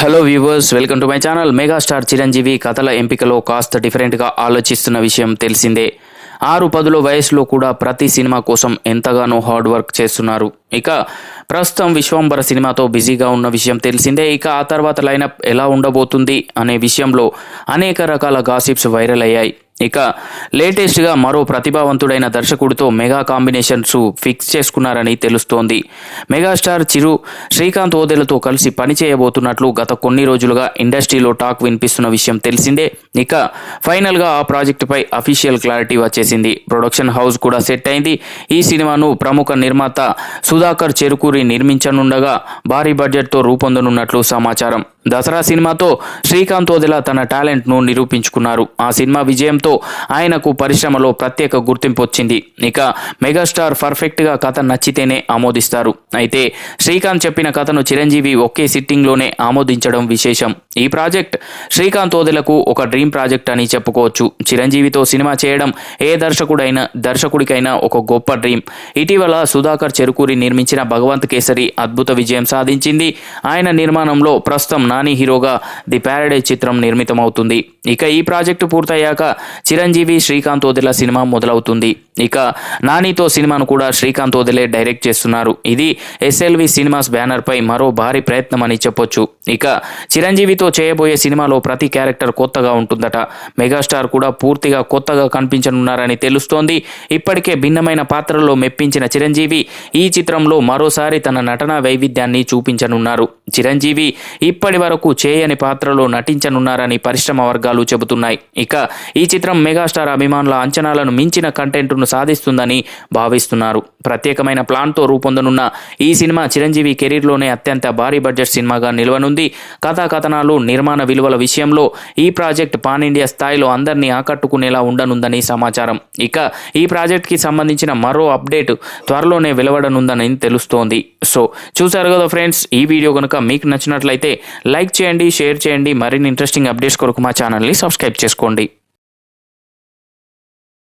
Hello viewers welcome to my channel megastar Chiranjeevi కథల ఎంపికలో కాస్త డిఫరెంట్గా ఆలోచిస్తున్న విషయం తెలిసిందే. ఆరు పదుల వయసులో కూడా ప్రతి సినిమా కోసం ఎంతగానో హార్డ్ వర్క్ చేస్తున్నారు. ఇక ప్రస్తుతం విశ్వంబర సినిమాతో బిజీగా ఉన్న విషయం తెలిసిందే. ఇక ఆ తర్వాత లైనప్ ఎలా ఉండబోతుంది అనే విషయంలో అనేక రకాల గాసిప్స్ వైరల్ అయ్యాయి. ఇక లేటెస్ట్గా మరో ప్రతిభావంతుడైన దర్శకుడితో మెగా కాంబినేషన్స్ ఫిక్స్ చేసుకున్నారని తెలుస్తోంది. మెగాస్టార్ చిరు శ్రీకాంత్ ఓదెలతో కలిసి పనిచేయబోతున్నట్లు గత కొన్ని రోజులుగా ఇండస్ట్రీలో టాక్ వినిపిస్తున్న విషయం తెలిసిందే. ఇక ఫైనల్గా ఆ ప్రాజెక్టుపై అఫీషియల్ క్లారిటీ వచ్చేసింది. ప్రొడక్షన్ హౌస్ కూడా సెట్ అయింది. ఈ సినిమాను ప్రముఖ నిర్మాత సుధాకర్ చెరుకూరి నిర్మించనుండగా భారీ బడ్జెట్తో రూపొందనున్నట్లు సమాచారం. దసరా సినిమాతో శ్రీకాంత్ ఓదెల తన టాలెంట్ను నిరూపించుకున్నారు. ఆ సినిమా విజయంతో ఆయనకు పరిశ్రమలో ప్రత్యేక గుర్తింపు వచ్చింది. ఇక మెగాస్టార్ పర్ఫెక్ట్గా కథ నచ్చితేనే ఆమోదిస్తారు. అయితే శ్రీకాంత్ చెప్పిన కథను చిరంజీవి ఒకే సిట్టింగ్లోనే ఆమోదించడం విశేషం. ఈ ప్రాజెక్ట్ శ్రీకాంత్ ఓదెలకు ఒక డ్రీమ్ ప్రాజెక్ట్ అని చెప్పుకోవచ్చు. చిరంజీవితో సినిమా చేయడం ఏ దర్శకుడైనా దర్శకుడికైనా ఒక గొప్ప డ్రీమ్. ఇటీవల సుధాకర్ చెరుకూరి నిర్మించిన భగవంత్ కేసరి అద్భుత విజయం సాధించింది. ఆయన నిర్మాణంలో ప్రస్తుతం నాని హీరోగా ది ప్యారడైజ్ చిత్రం నిర్మితమవుతుంది. ఇక ఈ ప్రాజెక్టు పూర్తయ్యాక చిరంజీవి శ్రీకాంత్ ఓదెల సినిమా మొదలవుతుంది. ఇక నానితో సినిమాను కూడా శ్రీకాంత్ ఓదెలే డైరెక్ట్ చేస్తున్నారు. ఇది ఎస్ఎల్వి సినిమాస్ బ్యానర్పై మరో భారీ ప్రయత్నం అని చెప్పొచ్చు. ఇక చిరంజీవితో చేయబోయే సినిమాలో ప్రతి క్యారెక్టర్ కొత్తగా ఉంటుందట. మెగాస్టార్ కూడా పూర్తిగా కొత్తగా కనిపించనున్నారని తెలుస్తోంది. ఇప్పటికే భిన్నమైన పాత్రల్లో మెప్పించిన చిరంజీవి ఈ చిత్రంలో మరోసారి తన నటనా వైవిధ్యాన్ని చూపించనున్నారు. చిరంజీవి ఇప్పటి వరకు చేయని పాత్రలో నటించనున్నారని పరిశ్రమ వర్గాలు చెబుతున్నాయి. ఇక ఈ చిత్రం చిత్రం మెగాస్టార్ అభిమానుల అంచనాలను మించిన కంటెంట్ను సాధిస్తుందని భావిస్తున్నారు. ప్రత్యేకమైన ప్లాన్తో రూపొందనున్న ఈ సినిమా చిరంజీవి కెరీర్లోనే అత్యంత భారీ బడ్జెట్ సినిమాగా నిలవనుంది. కథాకథనాలు నిర్మాణ విలువల విషయంలో ఈ ప్రాజెక్ట్ పాన్ ఇండియా స్థాయిలో అందరినీ ఆకట్టుకునేలా ఉండనుందని సమాచారం. ఇక ఈ ప్రాజెక్ట్కి సంబంధించిన మరో అప్డేట్ త్వరలోనే వెలువడనుందని తెలుస్తోంది. సో చూసారు కదా ఫ్రెండ్స్ ఈ వీడియో కనుక మీకు నచ్చినట్లయితే లైక్ చేయండి షేర్ చేయండి. మరిన్ని ఇంట్రెస్టింగ్ అప్డేట్స్ కొరకు మా ఛానల్ని సబ్స్క్రైబ్ చేసుకోండి.